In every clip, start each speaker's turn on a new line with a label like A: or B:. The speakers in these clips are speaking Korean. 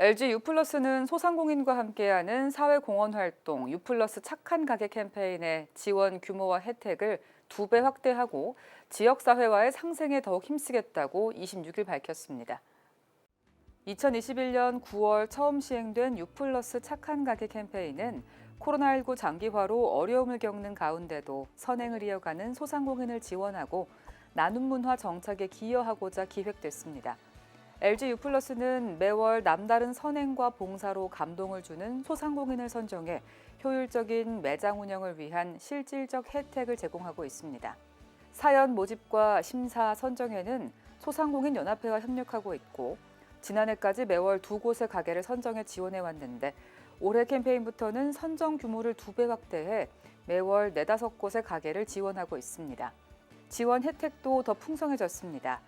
A: LG U+는 소상공인과 함께하는 사회공헌 활동 U+ 착한 가게 캠페인의 지원 규모와 혜택을 두 배 확대하고 지역사회와의 상생에 더욱 힘쓰겠다고 26일 밝혔습니다. 2021년 9월 처음 시행된 U+ 착한 가게 캠페인은 코로나19 장기화로 어려움을 겪는 가운데도 선행을 이어가는 소상공인을 지원하고 나눔 문화 정착에 기여하고자 기획됐습니다. LG U+는 매월 남다른 선행과 봉사로 감동을 주는 소상공인을 선정해 효율적인 매장 운영을 위한 실질적 혜택을 제공하고 있습니다. 사연 모집과 심사 선정에는 소상공인 연합회와 협력하고 있고 지난해까지 매월 두 곳의 가게를 선정해 지원해 왔는데 올해 캠페인부터는 선정 규모를 두 배 확대해 매월 네다섯 곳의 가게를 지원하고 있습니다. 지원 혜택도 더 풍성해졌습니다.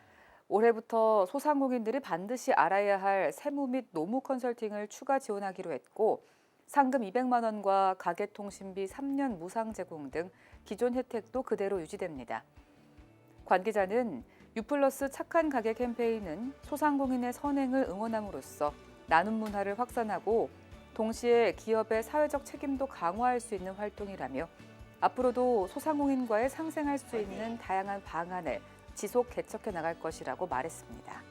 A: 올해부터 소상공인들이 반드시 알아야 할 세무 및 노무 컨설팅을 추가 지원하기로 했고 상금 200만 원과 가게통신비 3년 무상 제공 등 기존 혜택도 그대로 유지됩니다. 관 기자는 유플러스 착한 가게 캠페인은 소상공인의 선행을 응원함으로써 나눔 문화를 확산하고 동시에 기업의 사회적 책임도 강화할 수 있는 활동이라며 앞으로도 소상공인과의 상생할 수 있는 다양한 방안을 지속 개척해 나갈 것이라고 말했습니다.